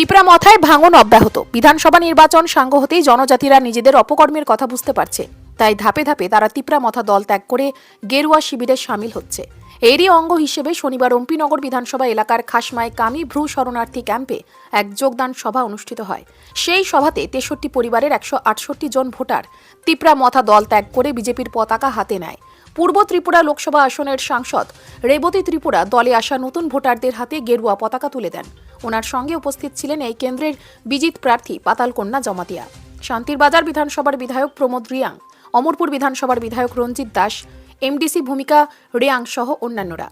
তিপরা মথায় ভাঙন অব্যাহত। বিধানসভা নির্বাচন সাঙ্গ হতেই জনজাতিরা নিজেদের অপকর্মের কথা বুঝতে পারছে। তাই ধাপে ধাপে তারা তিপরা মথা দল ত্যাগ করে গেরুয়া শিবিরে সামিল হচ্ছে। এরই অঙ্গ হিসেবে শনিবার অম্পিনগর বিধানসভা এলাকার খাসমায় কামি ভ্রু শরণার্থী ক্যাম্পে এক যোগদান সভা অনুষ্ঠিত হয়। সেই সভাতে তেষট্টি পরিবারের একশো আটষট্টি জন ভোটার তিপরা মথা দল ত্যাগ করে বিজেপির পতাকা হাতে নেয়। পূর্ব ত্রিপুরা লোকসভা আসনের সাংসদ রেবতী ত্রিপুরা দলে আসা নতুন ভোটারদের হাতে গেরুয়া পতাকা তুলে দেন। ওনার সঙ্গে উপস্থিত ছিলেন এই কেন্দ্রের বিজিত প্রার্থী পাতালকন্যা জমাতিয়া। শান্তিরবাজার বিধানসভার বিধায়ক প্রমোদ রিয়াং। অমরপুর বিধানসভার বিধায়ক রঞ্জিত দাস এমডিসি ভূমিকা রিয়াং সহ অন্যান্যরা।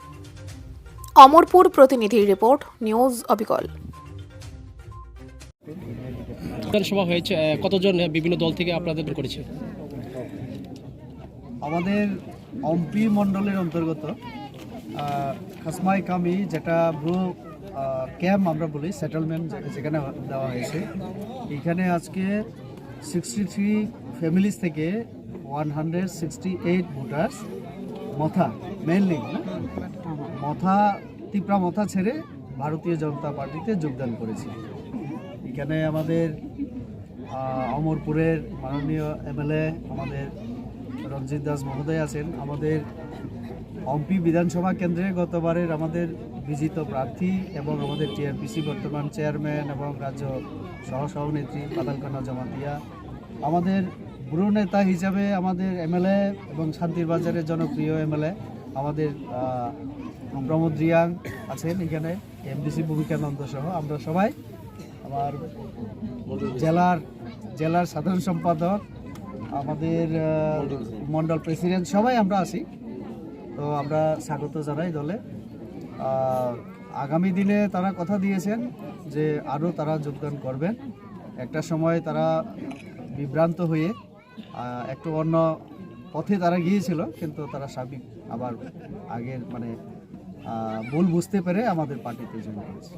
অমরপুর প্রতিনিধির রিপোর্ট নিউজ অবিকল। বিধানসভা হয়েছে কতজন বিভিন্ন দল থেকে আপনাদের করেছে? আমাদের অম্পি মণ্ডলের অন্তর্গত খাসমাই কামি যেটা ব্রু ক্যাম্প আমরা বলি সেটেলমেন্ট যেখানে দেওয়া হয়েছে। এখানে আজকে সিক্সটি থ্রি ফ্যামিলিজ থেকে one hundred sixty eight voters Motha mainly Motha Tipra Motha ছেড়ে ভারতীয় জনতা পার্টিতে যোগদান করেছে এখানে আমাদের অমরপুরের মাননীয় এমএলএ আমাদের রঞ্জিত দাস মহোদয় আছেন। আমাদের অম্পি বিধানসভা কেন্দ্রে গতবারের আমাদের বিজিত প্রার্থী এবং আমাদের টিআরপিসি বর্তমান চেয়ারম্যান এবং রাজ্য সহসভানেত্রী পাতালকানা জমাতিয়া। আমাদের ব্রু নেতা হিসাবে আমাদের এমএলএ এবং শান্তির বাজারের জনপ্রিয় এমএলএ আমাদের প্রমোদ রিয়াং আছেন এখানে, এমডিসি ভূমিকানন্দ সহ। আমরা সবাই আমার জেলার জেলার সাধারণ সম্পাদক, আমাদের মন্ডল প্রেসিডেন্ট সবাই আমরা আছি। তো আমরা স্বাগত জানাই দলে। আগামী দিনে তারা কথা দিয়েছেন যে আরও তারা যোগদান করবেন। একটা সময় তারা বিভ্রান্ত হয়ে একটু অন্য পথে তারা গিয়েছিল, কিন্তু তারা স্বাভাবিক আবার আগের মানে ভুল বুঝতে পেরে আমাদের পার্টিতে জয়েন করেছে।